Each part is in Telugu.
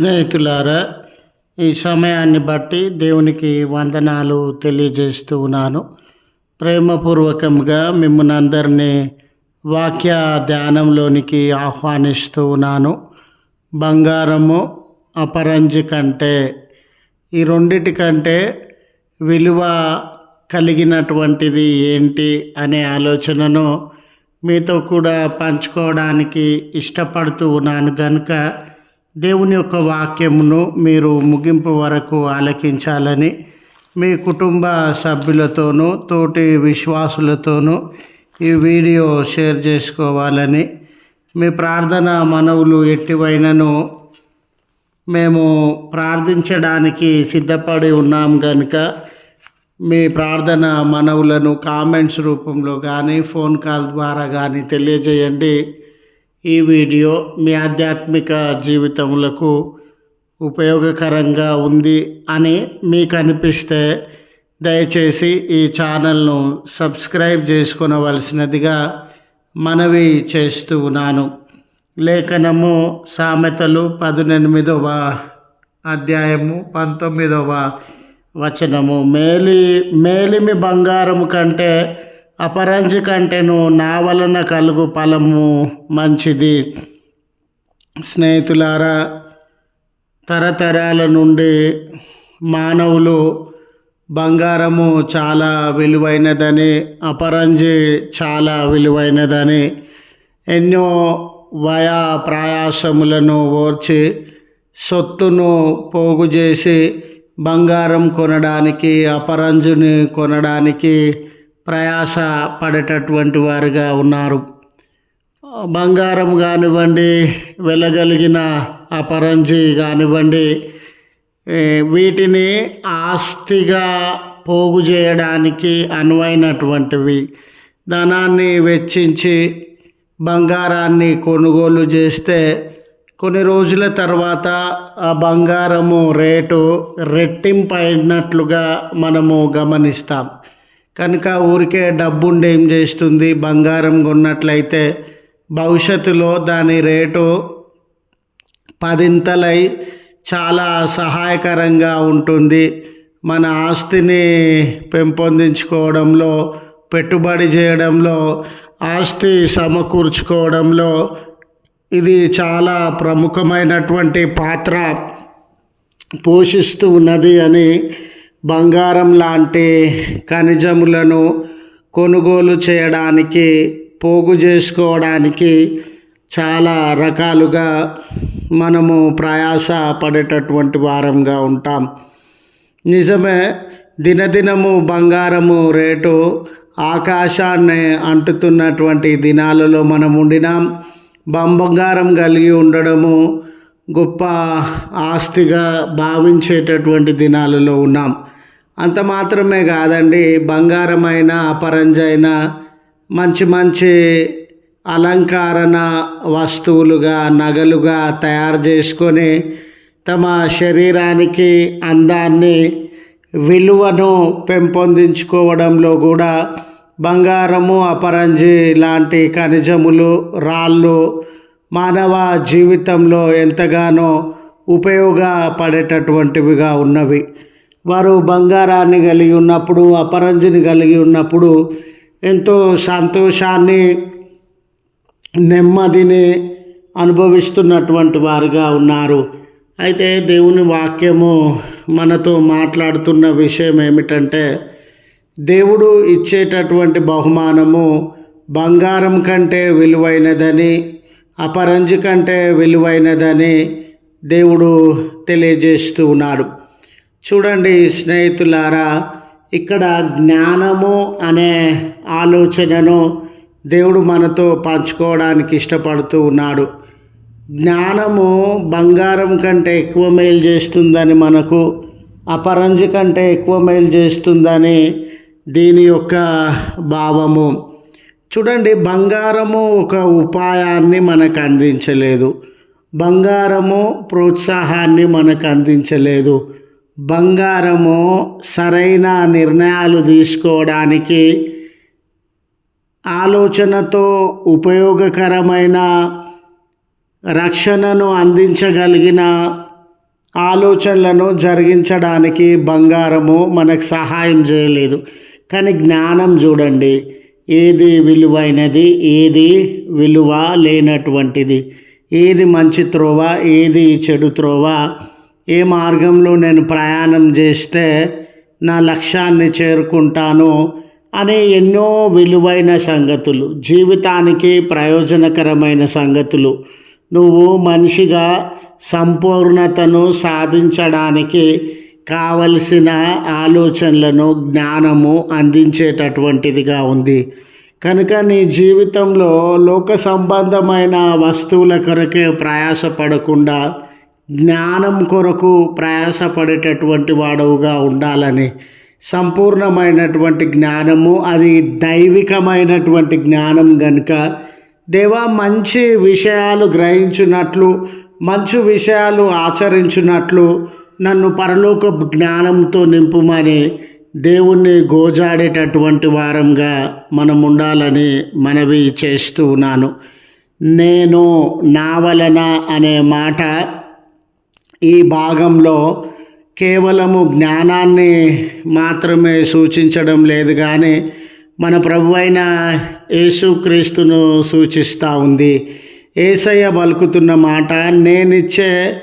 స్నేహితులారా ఈ సమయాన్ని బట్టి దేవునికి వందనాలు తెలియజేస్తూ ఉన్నాను. ప్రేమపూర్వకంగా మిమ్మల్ని అందరినీ వాక్య ధ్యానంలోనికి ఆహ్వానిస్తూ ఉన్నాను. బంగారము అపరంజి కంటే ఈ రెండిటి కంటే విలువ కలిగినటువంటిది ఏంటి అనే ఆలోచనను మీతో కూడా పంచుకోవడానికి ఇష్టపడుతూ ఉన్నాను. కనుక దేవుని యొక్క వాక్యమును మీరు ముగింపు వరకు ఆలకించాలని మీ కుటుంబ సభ్యులతోనూ తోటి విశ్వాసులతోనూ ఈ వీడియో షేర్ చేసుకోవాలని మీ ప్రార్థన మనవులు ఎట్టివైనను మేము ప్రార్థించడానికి సిద్ధపడి ఉన్నాం కనుక మీ ప్రార్థన మనవులను కామెంట్స్ రూపంలో కానీ ఫోన్ కాల్ ద్వారా కానీ తెలియజేయండి. ఈ వీడియో మీ ఆధ్యాత్మిక జీవితములకు ఉపయోగకరంగా ఉంది అని మీకు అనిపిస్తే దయచేసి ఈ ఛానల్ను సబ్స్క్రైబ్ చేసుకునవలసినదిగా మనవి చేస్తూ ఉన్నాను. లేఖనము సామెతలు పదునెనిమిదవ అధ్యాయము పంతొమ్మిదవ వచనము. మేలి మేలిమి బంగారము కంటే అపరంజి కంటేను నా వలన కలుగు ఫలము మంచిది. స్నేహితులారా తరతరాల నుండి మానవులు బంగారము చాలా విలువైనదని అపరంజి చాలా విలువైనదని ఎన్నో వయా ప్రయాసములను ఓర్చి సొత్తును పోగు చేసి బంగారం కొనడానికి అపరంజుని కొనడానికి ప్రయాస పడేటటువంటి వారుగా ఉన్నారు. బంగారం కానివ్వండి వెళ్ళగలిగిన అపరంజి కానివ్వండి వీటిని ఆస్తిగా పోగు చేయడానికి అనువైనటువంటివి. ధనాన్ని వెచ్చించి బంగారాన్ని కొనుగోలు చేస్తే కొన్ని రోజుల తర్వాత ఆ బంగారము రేటు రెట్టింపు అయినట్లుగా మనము గమనిస్తాం. కనుక ఊరికే డబ్బుండి ఏం చేస్తుంది? బంగారం కొన్నట్లయితే భవిష్యత్తులో దాని రేటు పదింతలై చాలా సహాయకరంగా ఉంటుంది. మన ఆస్తిని పెంపొందించుకోవడంలో పెట్టుబడి చేయడంలో ఆస్తి సమకూర్చుకోవడంలో ఇది చాలా ప్రముఖమైనటువంటి పాత్ర పోషిస్తూ ఉన్నది అని బంగారం లాంటి ఖనిజములను కొనుగోలు చేయడానికి పోగు చేసుకోవడానికి చాలా రకాలుగా మనము ప్రయాస పడేటటువంటి వారంగా ఉంటాం. నిజమే దినదినము బంగారము రేటు ఆకాశాన్ని అంటుతున్నటువంటి దినాలలో మనం ఉండినాం. బంగారం కలిగి ఉండడము గొప్ప ఆస్తిగా భావించేటటువంటి దినాలలో ఉన్నాం. అంత మాత్రమే కాదండి బంగారమైన అపరంజైన మంచి మంచి అలంకారణ వస్తువులుగా నగలుగా తయారు చేసుకొని తమ శరీరానికి అందాన్ని విలువను పెంపొందించుకోవడంలో కూడా బంగారము అపరంజి లాంటి ఖనిజములు రాళ్ళు మానవ జీవితంలో ఎంతగానో ఉపయోగపడేటటువంటివిగా ఉన్నవి. వారు బంగారాన్ని కలిగి ఉన్నప్పుడు అపరంజిని కలిగి ఉన్నప్పుడు ఎంతో సంతోషాన్ని నెమ్మదిని అనుభవిస్తున్నటువంటి వారుగా ఉన్నారు. అయితే దేవుని వాక్యము మనతో మాట్లాడుతున్న విషయం ఏమిటంటే దేవుడు ఇచ్చేటటువంటి బహుమానము బంగారం కంటే విలువైనదని అపరంజి కంటే విలువైనదని దేవుడు తెలియజేస్తూ ఉన్నాడు. చూడండి స్నేహితులారా ఇక్కడ జ్ఞానము అనే ఆలోచనను దేవుడు మనతో పంచుకోవడానికి ఇష్టపడుతూ ఉన్నాడు. జ్ఞానము బంగారం కంటే ఎక్కువ మేలు చేస్తుందని మనకు అపరంజి కంటే ఎక్కువ మేలు చేస్తుందని దీని యొక్క భావము. చూడండి బంగారము ఒక ఉపాయాన్ని మనకు అందించలేదు. బంగారము ప్రోత్సాహాన్ని మనకు అందించలేదు. బంగారము సరైన నిర్ణయాలు తీసుకోవడానికి ఆలోచనతో ఉపయోగకరమైన రక్షణను అందించగలిగిన ఆలోచనలను జరిగించడానికి బంగారము మనకు సహాయం చేయలేదు. కానీ జ్ఞానం చూడండి ఏది విలువైనది ఏది విలువ లేనటువంటిది. ఏది మంచి త్రోవ ఏది చెడు త్రోవ. ఏ మార్గంలో నేను ప్రయాణం చేస్తే నా లక్ష్యాన్ని చేరుకుంటాను అనే ఎన్నో విలువైన సంగతులు జీవితానికి ప్రయోజనకరమైన సంగతులు. నువ్వు మనిషిగా సంపూర్ణతను సాధించడానికి కావలసిన ఆలోచనలను జ్ఞానము అందించేటటువంటిదిగా ఉంది. కనుక నీ జీవితంలో లోక సంబంధమైన వస్తువుల కొరకే ప్రయాసపడకుండా జ్ఞానం కొరకు ప్రయాసపడేటటువంటి వాడవుగా ఉండాలని సంపూర్ణమైనటువంటి జ్ఞానము అది దైవికమైనటువంటి జ్ఞానం గనుక దేవా మంచి విషయాలు గ్రహించున్నట్లు మంచి విషయాలు ఆచరించున్నట్లు నన్ను పరలోక జ్ఞానంతో నింపుమని దేవుణ్ణి గోజాడేటటువంటి వారంగా మనం ఉండాలని మనవి చేస్తూ ఉన్నాను. నేను నా వలన అనే మాట ఈ భాగంలో కేవలము జ్ఞానాన్ని మాత్రమే సూచించడం లేదు కానీ మన ప్రభు అయిన యేసుక్రీస్తును సూచిస్తూ ఉంది. ఏసయ్య పలుకుతున్న మాట నేనిచ్చే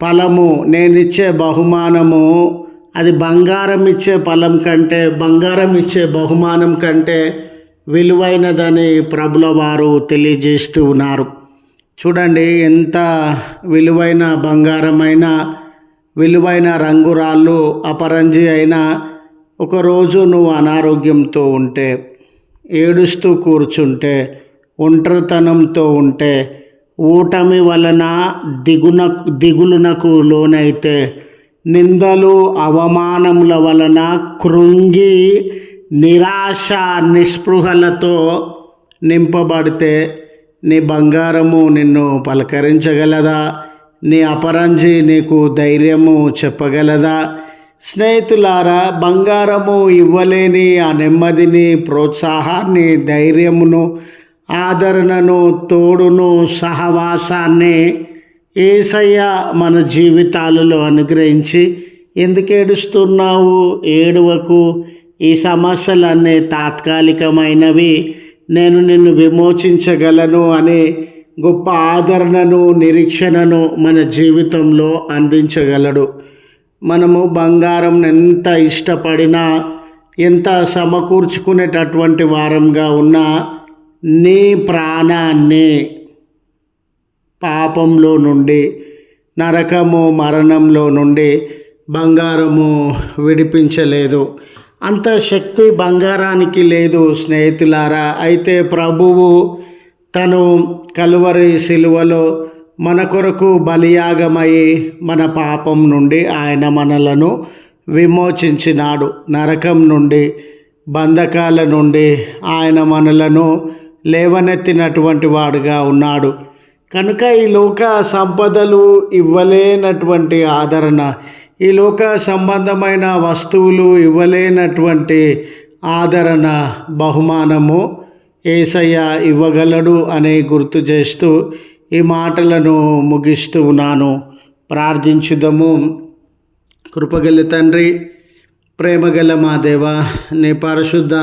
ఫలము నేనిచ్చే బహుమానము అది బంగారం ఇచ్చే ఫలం కంటే బంగారం ఇచ్చే బహుమానం కంటే విలువైనదని ప్రభుల వారు తెలియజేస్తూ ఉన్నారు. చూడండి ఎంత విలువైన బంగారమైన విలువైన రంగురాళ్ళు అపరంజి అయినా ఒకరోజు నువ్వు అనారోగ్యంతో ఉంటే ఏడుస్తూ కూర్చుంటే ఒంటరితనంతో ఉంటే ఊటమి వలన దిగున దిగులునకు లోనైతే నిందలు అవమానముల వలన కృంగి నిరాశ నిస్పృహలతో నింపబడితే నీ బంగారము నిన్ను పలకరించగలదా? నీ అపరంజి నీకు ధైర్యము చెప్పగలదా? స్నేహితులారా బంగారము ఇవ్వలేని ఆ నెమ్మదిని ప్రోత్సాహాన్ని ధైర్యమును ఆదరణను తోడును సహవాసాన్ని ఏసయ్య మన జీవితాలలో అనుగ్రహించి ఎందుకు ఏడుస్తున్నావు? ఏడువకు. ఈ సమస్యలన్నీ తాత్కాలికమైనవి. నేను నిన్ను విమోచించగలను అనే గొప్ప ఆదరణను నిరీక్షణను మన జీవితంలో అందించగలడు. మనము బంగారం ఎంత ఇష్టపడినా ఎంత సమకూర్చుకునేటటువంటి వారంగా ఉన్నా నీ ప్రాణాన్ని పాపంలో నుండి నరకము మరణంలో నుండి బంగారము విడిపించలేదు. అంత శక్తి బంగారానికి లేదు స్నేహితులారా. అయితే ప్రభువు తను కలువరి శిలువలో మన కొరకు బలియాగమై మన పాపం నుండి ఆయన మనలను విమోచించినాడు. నరకం నుండి బంధకాల నుండి ఆయన మనలను లేవనెత్తినటువంటి వాడుగా ఉన్నాడు. కనుక ఈ లోక సంపదలు ఇవ్వలేనటువంటి ఆదరణ ఈ లోక సంబంధమైన వస్తువులు ఇవ్వలేనటువంటి ఆదరణ బహుమానము ఏసయ్య ఇవ్వగలడు అని గుర్తు చేస్తూ ఈ మాటలను ముగిస్తూ ఉన్నాను. ప్రార్థించుదము. కృపగల తండ్రి ప్రేమగల మా దేవ నీ పరిశుద్ధ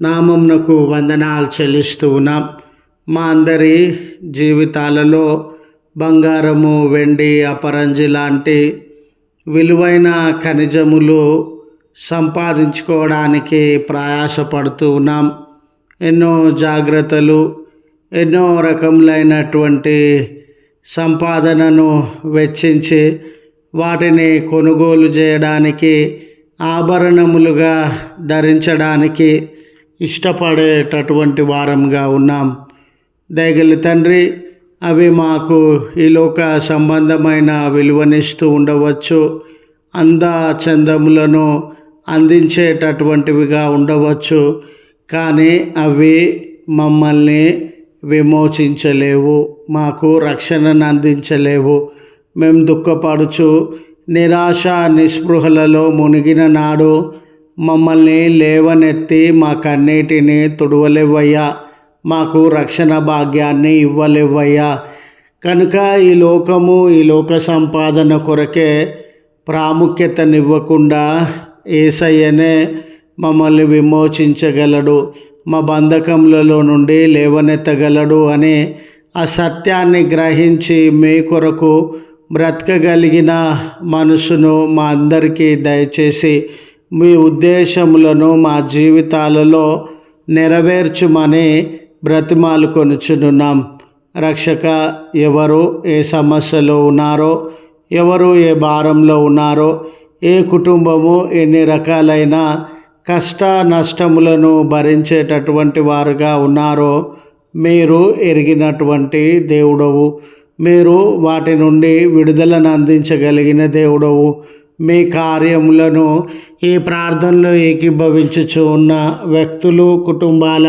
నామంనకు వందనాలు చెల్లిస్తూ ఉన్నాం. మా అందరి జీవితాలలో బంగారము వెండి అపరంజి లాంటి విలువైన ఖనిజములు సంపాదించుకోవడానికి ప్రయాసపడుతూ ఉన్నాం. ఎన్నో జాగ్రత్తలు ఎన్నో రకములైనటువంటి సంపాదనను వెచ్చించి వాటిని కొనుగోలు చేయడానికి ఆభరణములుగా ధరించడానికి ఇష్టపడేటటువంటి వారంగా ఉన్నాం. దయగలి తండ్రి అవి మాకు ఈ లోక సంబంధమైన విలువనిస్తూ ఉండవచ్చు. అంద చందములను అందించేటటువంటివిగా ఉండవచ్చు. కానీ అవి మమ్మల్ని విమోచించలేవు మాకు రక్షణను అందించలేవు. మేము దుఃఖపడుచు నిరాశ నిస్పృహలలో మునిగిన నాడు మమ్మల్ని లేవనెత్తి మా కన్నీటిని తుడవలేవయ్యా. మాకు రక్షణ భాగ్యాన్ని ఇవ్వలేవయ్యా. కనుక ఈ లోకము ఈ లోక సంపాదన కొరకే ప్రాముఖ్యతనివ్వకుండా ఏసయ్యనే మమ్మల్ని విమోచించగలడు మా బంధకములలో నుండి లేవనెత్తగలడు అనే ఆ సత్యాన్ని గ్రహించి మీ కొరకు బ్రతకగలిగిన మనసును మా అందరికీ దయచేసి మీ ఉద్దేశములను మా జీవితాలలో నెరవేర్చుమని బ్రతిమాలు కొనుచునున్నాం. రక్షక ఎవరు ఏ సమస్యలో ఉన్నారో ఎవరు ఏ భారంలో ఉన్నారో ఏ కుటుంబము ఎన్ని రకాలైన కష్ట నష్టములను భరించేటటువంటి వారుగా ఉన్నారో మీరు ఎరిగినటువంటి దేవుడవు. మీరు వాటి నుండి విడుదలను అందించగలిగిన దేవుడవు. మీ కార్యములను ఈ ప్రార్థనలో ఏకీభవించుచు ఉన్న వ్యక్తులు కుటుంబాల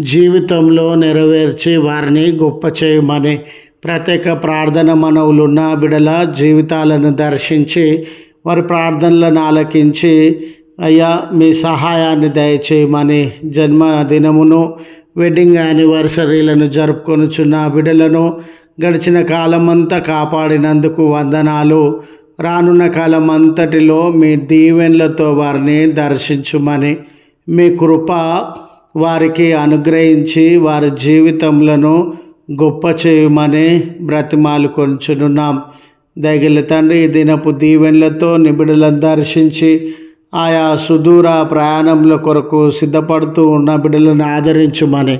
జీవితంలో నెరవేర్చి వారిని గొప్ప చేయమని ప్రత్యేక ప్రార్థన మనవులున్న బిడల జీవితాలను దర్శించి వారి ప్రార్థనలను ఆలకించి అయ్యా మీ సహాయాన్ని దయచేయమని జన్మదినమును వెడ్డింగ్ యానివర్సరీలను జరుపుకొనుచున్న బిడలను గడిచిన కాలమంతా కాపాడినందుకు వందనాలు. రానున్న కాలం అంతటిలో మీ దీవెన్లతో వారిని దర్శించుమని మీ కృప వారికి అనుగ్రహించి వారి జీవితములను గొప్ప చేయమని బ్రతిమాలు కొంచునున్నాం. దగిలి తండ్రి ఈ దినపు దీవెన్లతో నిబిడలను దర్శించి ఆయా సుదూర ప్రయాణముల కొరకు సిద్ధపడుతూ ఉన్న బిడ్డలను ఆదరించుమని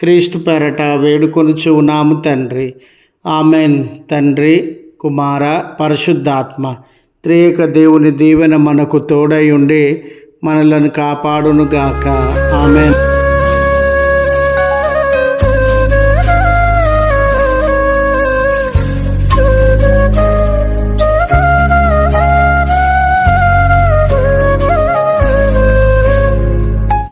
క్రీస్తు పెరట వేడుకొనుచు ఉన్నాము తండ్రి. ఆమెన్. తండ్రి కుమార పరిశుద్ధాత్మ. త్రేక దేవుని దీవెన మనకు తోడై ఉండి మనలను కాపాడునుగాక. ఆమె